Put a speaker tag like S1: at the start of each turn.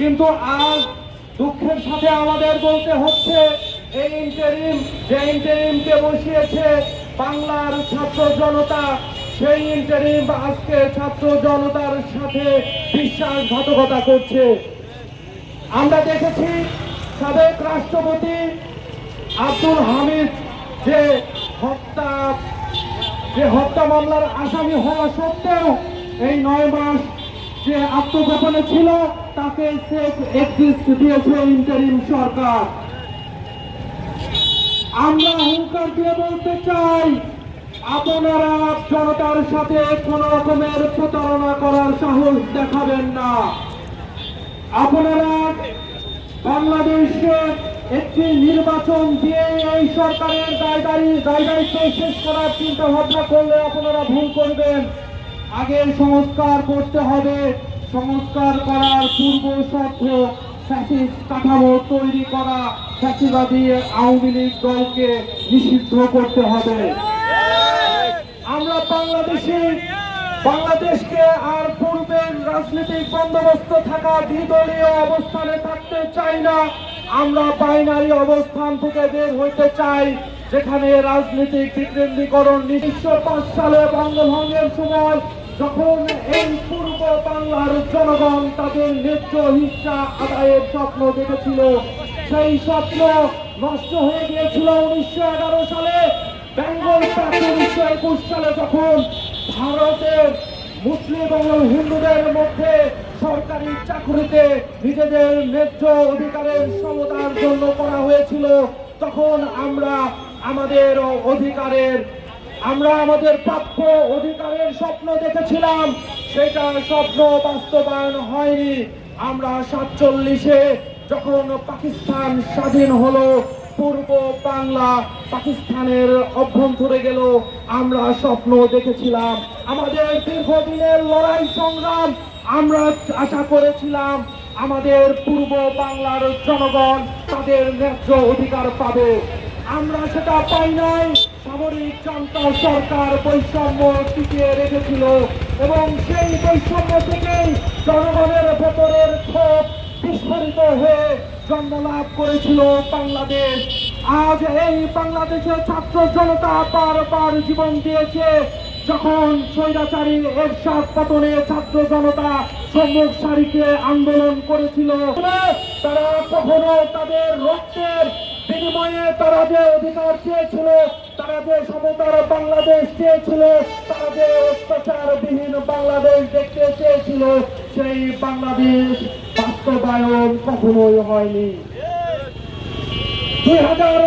S1: কিন্তু আজ দুঃখের সাথে আমাদের বলতে হচ্ছে, এই ইন্টারিম যে ইন্টারিমকে বসিয়েছে বাংলার ছাত্র জনতা, সেই ইন্টারিম আজকে ছাত্র জনতার সাথে বিশ্বাসঘাতকতা করছে। আমরা দেখেছি সাবেক রাষ্ট্রপতি আব্দুল হামিদ যে হত্যা যে হত্যা মামলার আসামি হওয়া সত্ত্বেও এই নয় মাস যে আত্মগোপনে ছিল, তাকে দিয়েছে ইন্টারিম সরকার। আমরা হুঙ্কার দিয়ে বলতে চাই, আপনারা জনতার সাথে কোন রকমের প্রতারণা করার সাহস দেখাবেন না। আপনারা বাংলাদেশে একটি নির্বাচন দিয়ে এই সরকারের দায় দায়িত্ব শেষ করার চিন্তা ভাবনা করলে আপনারা ভুল করবেন। আগে সংস্কার করতে হবে। সংস্কার করার পূর্ব ফ্যাসিস্ট কাঠামো তৈরি করা। ফ্যাসিবাদী আওয়ামী লীগ দলকে নিষিদ্ধ করতে হবে। আমরা বাংলাদেশে, বাংলাদেশকে আর পূর্বের রাজনৈতিক বন্দোবস্ত থাকা দ্বিদলীয় অবস্থানে থাকতে চাই না। আমরা বাইনারি অবস্থান থেকে বের হইতে চাই, যেখানে রাজনৈতিক বিকেন্দ্রীকরণ উনিশশো পাঁচ সালে বঙ্গভঙ্গের সময় যখন এই পূর্ব বাংলার জনগণ তাদের ন্যায্য হিংসা আদায়ের স্বপ্ন দেখেছিল, সেই স্বপ্ন নষ্ট হয়ে গিয়েছিল উনিশশো এগারো সালে। বেঙ্গল উনিশশো একুশ সালে যখন ভারতের মুসলিম এবং হিন্দুদের মধ্যে সরকারি চাকরিতে নিজেদের ন্যায্য অধিকারের সমতার জন্য করা হয়েছিল, তখন আমরা আমাদের অধিকারের আমরা আমাদের প্রাপ্য অধিকারের স্বপ্ন দেখেছিলাম। সেটা স্বপ্ন বাস্তবায়ন হয়নি। আমরা সাতচল্লিশে যখন পাকিস্তান স্বাধীন হলো, পূর্ব বাংলা পাকিস্তানের অভ্যন্তরে গেল, আমরা স্বপ্ন দেখেছিলাম। আমাদের দীর্ঘদিনের লড়াই সংগ্রাম আমরা আশা করেছিলাম, আমাদের পূর্ব বাংলার জনগণ তাদের ন্যায্য অধিকার পাবে। আমরা সেটা পাই নাই। সামরিক জনতা সরকার বৈষম্য টিকিয়ে রেখেছিল এবং সেই বৈষম্য থেকেই জনগণের ভেতরের ক্ষোভ বিস্ফোরিত হয়ে জন্ম লাভ করেছিল বাংলাদেশ। আজ এই বাংলাদেশের ছাত্র জনতা বারবার জীবন দিয়েছে। যখন স্বৈরাচারী এরশাদ পতনে ছাত্র জনতা সম্মুখ সারিকে আন্দোলন করেছিল। তারা কখনো তাদের রক্তের বিনিময়ে তারা যে অধিকার চেয়েছিল, তারা যে সমতার বাংলাদেশ চেয়েছিল, তারা যে অত্যাচারবিহীন বাংলাদেশ দেখতে চেয়েছিল, সেই বাংলাদেশ বাস্তবায়ন কখনোই হয়নি। দুই হাজার